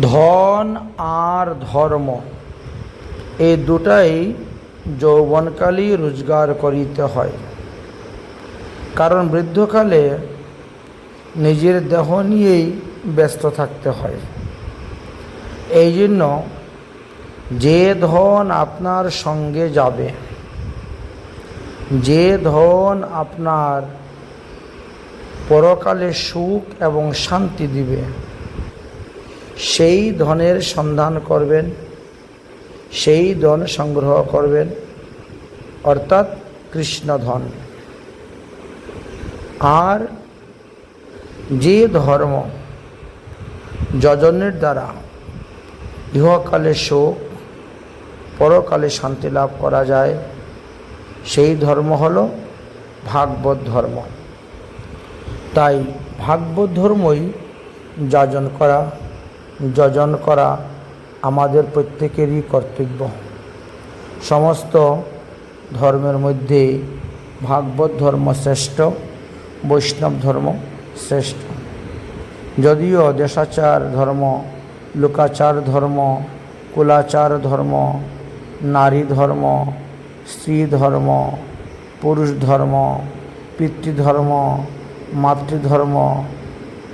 ধন আর ধর্ম এই দুটাই যৌবনকালেই রোজগার করিতে হয়। কারণ বৃদ্ধকালে নিজের দেহ নিয়েই ব্যস্ত থাকতে হয়। এই জন্য যে ধন আপনার সঙ্গে যাবে, যে ধন আপনার পরকালে সুখ এবং শান্তি দিবে সেই ধনের সন্ধান করবেন, সেই ধন সংগ্রহ করবেন, অর্থাৎ কৃষ্ণ ধন আর যে ধর্ম যজনের দ্বারা ইহকালে শোক, পরকালে শান্তি লাভ করা যায়, সেই ধর্ম হল ভাগবত ধর্ম। তাই ভাগবত ধর্মই যাজন করা যজন করা আমাদের প্রত্যেকেরই কর্তব্য। সমস্ত ধর্মের মধ্যে ভাগবত ধর্ম শ্রেষ্ঠ, বৈষ্ণব ধর্ম শ্রেষ্ঠ। যদিও দেশাচার ধর্ম, লোকাচার ধর্ম, কুলাচার ধর্ম, নারী ধর্ম, স্ত্রী ধর্ম, পুরুষ ধর্ম পিতৃধর্ম মাতৃধর্ম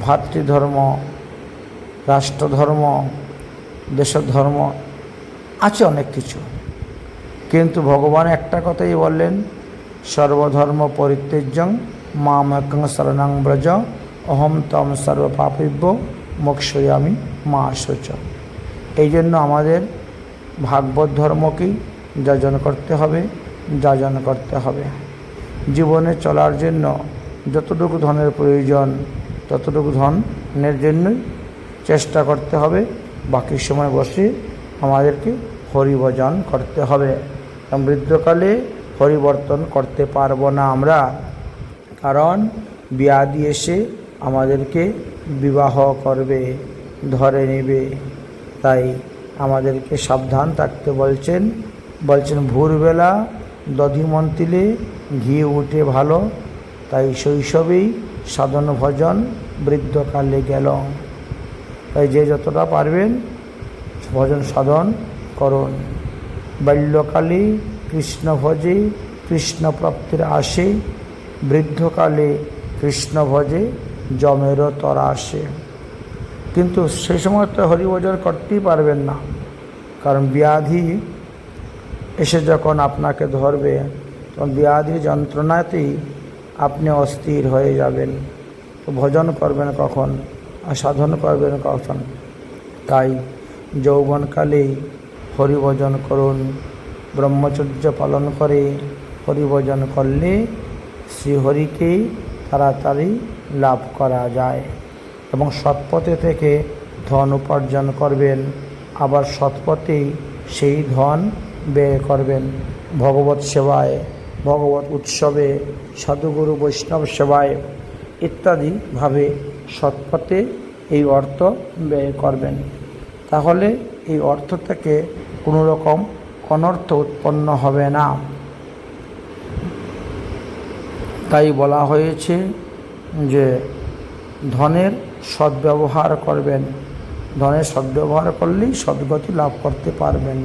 ভাতৃধর্ম রাষ্ট্রধর্ম, দেশধর্ম, আছে অনেক কিছু। কিন্তু ভগবান একটা কথাই বললেন, সর্বধর্ম পরিত্যজ্যং মামকং শরণাং ব্রজ, অহম তম সর্বপাপিব্য মোক্ষয়ামি মা শোচ। এই জন্য আমাদের ভাগবত ধর্মকেই যাজন করতে হবে, যাজন করতে হবে। জীবনে চলার জন্য যতটুকু ধনের প্রয়োজন, ততটুকু ধনের জন্যই চেষ্টা করতে হবে। বাকি সময় বসে আমাদেরকে হরিভজন করতে হবে। বৃদ্ধকালে পরিবর্তন করতে পারব না আমরা। কারণ ব্যাধি এসে আমাদেরকে বিবাহ করবে, ধরে নেবে। তাই আমাদেরকে সাবধান থাকতে বলছেন। বলছেন, ভোরবেলা দধিমন্তিলে ঘি উঠে ভালো। তাই শৈশবেই সাধন ভজন বৃদ্ধকালে গেল। তাই যে যতটা পারবেন ভজন সাধন করুন। বাল্যকালে কৃষ্ণ ভজে কৃষ্ণ প্রাপ্তির আসে, বৃদ্ধকালে কৃষ্ণ ভজে জমেরও তরা আসে। কিন্তু সেই সময় তো হরিভজন করতেই পারবেন না। কারণ ব্যাধি এসে যখন আপনাকে ধরবে, তখন ব্যাধি যন্ত্রণাতেই আপনি অস্থির হয়ে যাবেন। তো ভজন করবেন কখন? সাধন করবেন কখন? তাই যৌবনকালেই হরিভজন করুন। ব্রহ্মচর্য পালন করে হরিভজন করলে শ্রীহরিকেই তাড়াতাড়ি লাভ করা যায় এবং সৎপথে থেকে ধন উপার্জন করবেন। আবার সৎপথেই সেই ধন ব্যয় করবেন। ভগবত সেবায়, ভগবত উৎসবে, সাধুগুরু বৈষ্ণব সেবায় ইত্যাদিভাবে সৎপথে এই অর্থ ব্যয় করবেন। তাহলে এই অর্থ থেকে কোনো রকম অনর্থ উৎপন্ন হবে না। তাই বলা হয়েছে যে ধনের সদ্ব্যবহার করবেন। ধনের সদ্ব্যবহার করলেই সদ্গতি লাভ করতে পারবেন।